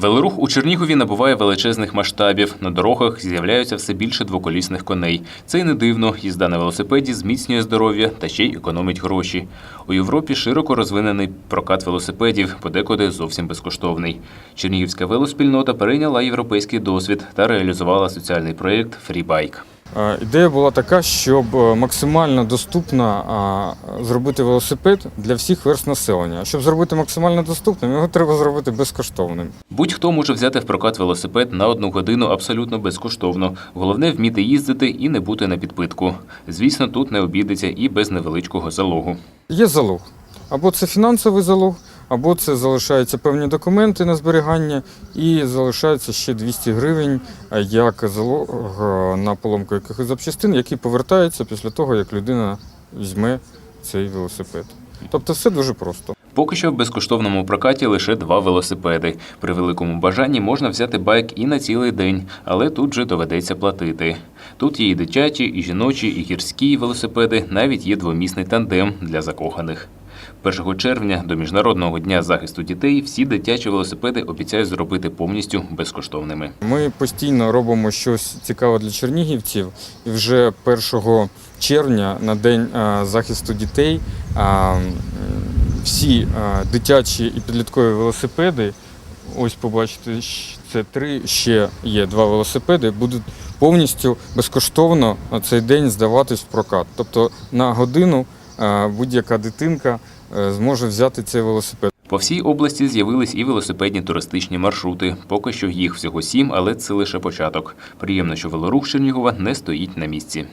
Велорух у Чернігові набуває величезних масштабів. На дорогах з'являються все більше двоколісних коней. Це й не дивно. Їзда на велосипеді зміцнює здоров'я та ще й економить гроші. У Європі широко розвинений прокат велосипедів, подекуди зовсім безкоштовний. Чернігівська велоспільнота перейняла європейський досвід та реалізувала соціальний проєкт Фрібайк. Е, Ідея була така, щоб е, максимально доступно зробити велосипед для всіх верст населення. Щоб зробити максимально доступним, його треба зробити безкоштовним. Будь-хто може взяти в прокат велосипед на одну годину абсолютно безкоштовно. Головне вміти їздити і не бути на підпитку. Звісно, тут не обійдеться і без невеличкого залогу. Є залог. Або це фінансовий залог, або це залишаються певні документи на зберігання, і залишається ще 200 гривень е, як залог е, на поломку якихось запчастин, які повертаються після того, як людина візьме цей велосипед. Тобто все дуже просто. Поки що в безкоштовному прокаті лише два велосипеди. При великому бажанні можна взяти байк і на цілий день, але тут же доведеться платити. Тут є і дитячі, і жіночі, і гірські велосипеди, навіть є двомісний тандем для закоханих. 1 червня до Міжнародного дня захисту дітей всі дитячі велосипеди обіцяють зробити повністю безкоштовними. Ми постійно робимо щось цікаве для чернігівців, і вже 1 червня на день захисту дітей всі дитячі і підліткові велосипеди. Ось побачите, це три, ще є два велосипеди, будуть повністю безкоштовно на цей день здаватись в прокат. Тобто на годину будь-яка дитинка е, зможе взяти цей велосипед. По всій області з'явились і велосипедні туристичні маршрути. Поки що їх всього сім, але це лише початок. Приємно, що велорух Чернігова не стоїть на місці.